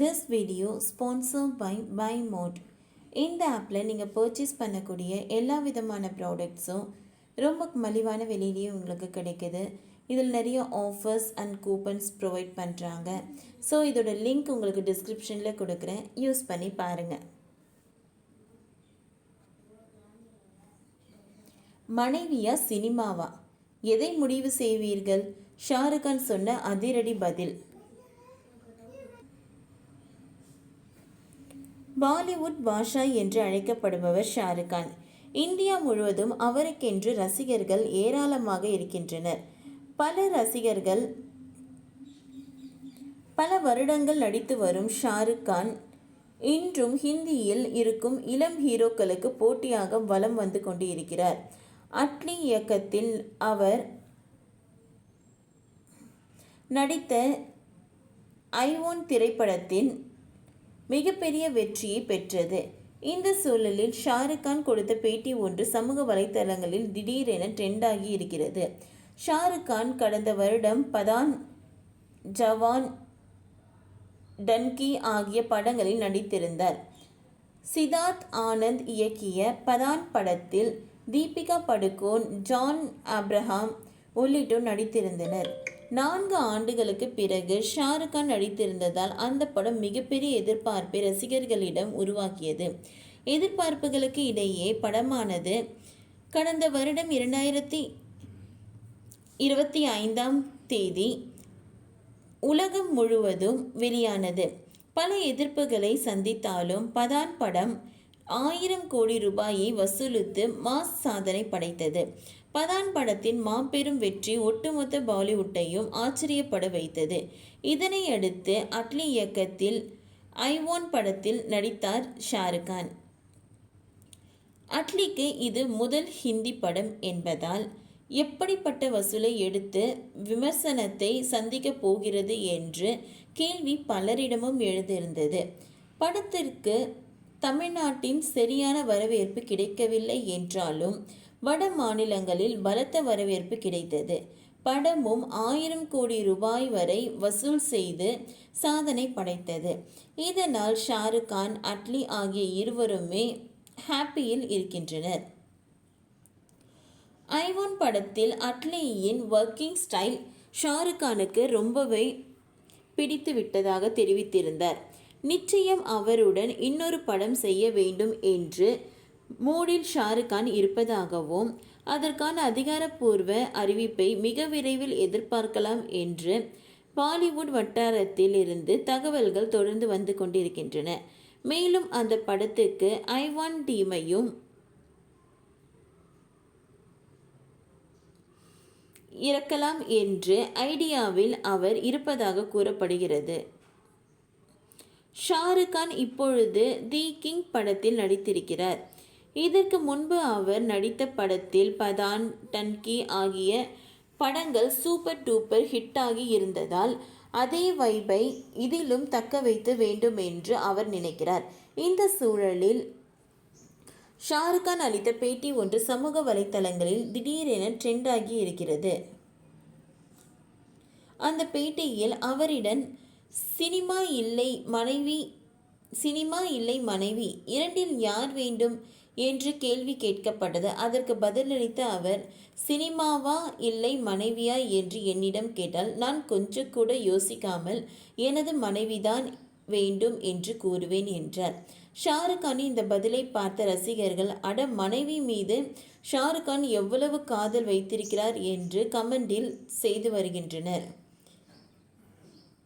This video sponsor by by mode இந்த ஆப்பில் நீங்கள் பர்ச்சேஸ் பண்ணக்கூடிய எல்லா விதமான ப்ராடக்ட்ஸும் ரொம்ப மலிவான விலையிலேயே உங்களுக்கு கிடைக்குது. இதில் நிறைய ஆஃபர்ஸ் அண்ட் கூப்பன்ஸ் ப்ரொவைட் பண்ணுறாங்க ஸோ இதோட லிங்க் உங்களுக்கு டிஸ்கிரிப்ஷனில் கொடுக்குறேன். யூஸ் பண்ணி பாருங்கள் மனைவியா சினிமாவா? எதை முடிவு செய்வீர்கள்? ஷாருக்கான் சொன்ன அதிரடி பதில். பாலிவுட் பாஷா என்று அழைக்கப்படுபவர் ஷாருக் கான். இந்தியா முழுவதும் அவருக்கென்று ரசிகர்கள் ஏராளமாக இருக்கின்றனர். பல ரசிகர்கள் பல வருடங்கள் நடித்து வரும் ஷாருக் கான் இன்றும் ஹிந்தியில் இருக்கும் இளம் ஹீரோக்களுக்கு போட்டியாக வலம் வந்து கொண்டு இருக்கிறார் அட்லி இயக்கத்தில் அவர் நடித்த ஐஓன் திரைப்படத்தின் மிகப்பெரிய வெற்றியை பெற்றது. இந்த சூழலில் ஷாருக் கான் கொடுத்த பேட்டி ஒன்று சமூக வலைத்தளங்களில் திடீரென ட்ரெண்டாகி இருக்கிறது. ஷாருக் கான் கடந்த வருடம் பதான் ஜவான் டன்கி ஆகிய படங்களில் நடித்திருந்தார். சிதார்த் ஆனந்த் இயக்கிய பதான் படத்தில் தீபிகா படுகோன் ஜான் அப்ரஹாம் உள்ளிட்டோர் நடித்திருந்தனர். நான்கு ஆண்டுகளுக்கு பிறகு ஷாருக் கான் நடித்திருந்ததால் அந்த படம் மிகப்பெரிய எதிர்பார்ப்பை ரசிகர்களிடம் உருவாக்கியது. எதிர்பார்ப்புகளுக்கு இடையே படமானது கடந்த வருடம் இரண்டாயிரத்தி இருபத்தி ஐந்தாம் தேதி உலகம் முழுவதும் வெளியானது. பல எதிர்ப்புகளை சந்தித்தாலும் பதான் படம் ஆயிரம் கோடி ரூபாயை வசூலித்து மாஸ் சாதனை படைத்தது. பதான் படத்தின் மாபெரும் வெற்றி ஒட்டுமொத்த பாலிவுட்டையும் ஆச்சரியப்பட வைத்தது. இதனை அடுத்து அட்லி இயக்கத்தில் ஐவோன் படத்தில் நடித்தார் ஷாருக்கான் அட்லிக்கு இது முதல் ஹிந்தி படம் என்பதால் எப்படிப்பட்ட வசூலை எடுத்து விமர்சனத்தை சந்திக்கப் போகிறது என்று கேள்வி பலரிடமும் எழுந்திருந்தது. படத்திற்கு தமிழ்நாட்டின் சரியான வரவேற்பு கிடைக்கவில்லை என்றாலும் வட மாநிலங்களில் பலத்த வரவேற்பு கிடைத்தது. படமும் ஆயிரம் கோடி ரூபாய் வரை வசூல் செய்து சாதனை படைத்தது. இதனால் ஷாருக் கான் அட்லி ஆகிய இருவருமே ஹாப்பியில் இருக்கின்றனர். ஐவான் படத்தில் அட்லியின் ஒர்க்கிங் ஸ்டைல் ஷாருக் கானுக்கு ரொம்பவே பிடித்து விட்டதாக தெரிவித்திருந்தார். நிச்சயம் அவருடன் இன்னொரு படம் செய்ய வேண்டும் என்று மூடில் ஷாருக்கான் இருப்பதாகவும் அதற்கான அதிகாரப்பூர்வ அறிவிப்பை மிக விரைவில் எதிர்பார்க்கலாம் என்று பாலிவுட் வட்டாரத்தில் இருந்து தகவல்கள் தொடர்ந்து வந்து கொண்டிருக்கின்றன. மேலும் அந்த படத்துக்கு ஐவான் டீமையும் இறக்கலாம் என்று ஐடியாவில் அவர் இருப்பதாக கூறப்படுகிறது. ஷாருக் கான் இப்பொழுது தி கிங் படத்தில் நடித்திருக்கிறார். இதற்கு முன்பு அவர் நடித்த படத்தில் பதான் டன்கி ஆகிய படங்கள் சூப்பர் டூப்பர் ஹிட்டாகி இருந்ததால் அதே வைபை இதிலும் தக்க வைத்து வேண்டும் என்று அவர் நினைக்கிறார். இந்த சூழலில் ஷாருக்கான் அளித்த பேட்டி ஒன்று சமூக வலைத்தளங்களில் திடீரென ட்ரெண்டாகி இருக்கிறது. அந்த பேட்டியில் அவரிடம் சினிமா இல்லை மனைவி சினிமா இல்லை மனைவி இரண்டில் யார் வேண்டும் என்று கேள்வி கேட்கப்பட்டது. அதற்கு பதிலளித்த அவர் சினிமாவா இல்லை மனைவியா? என்று என்னிடம் கேட்டால் நான் கொஞ்சம் கூட யோசிக்காமல் எனது மனைவிதான் வேண்டும் என்று கூறுவேன் என்றார். ஷாருக்கானின் இந்த பதிலை பார்த்த ரசிகர்கள் அட மனைவி மீது ஷாருக்கான் எவ்வளவு காதல் வைத்திருக்கிறார்? என்று கமெண்டில் செய்து வருகின்றனர்.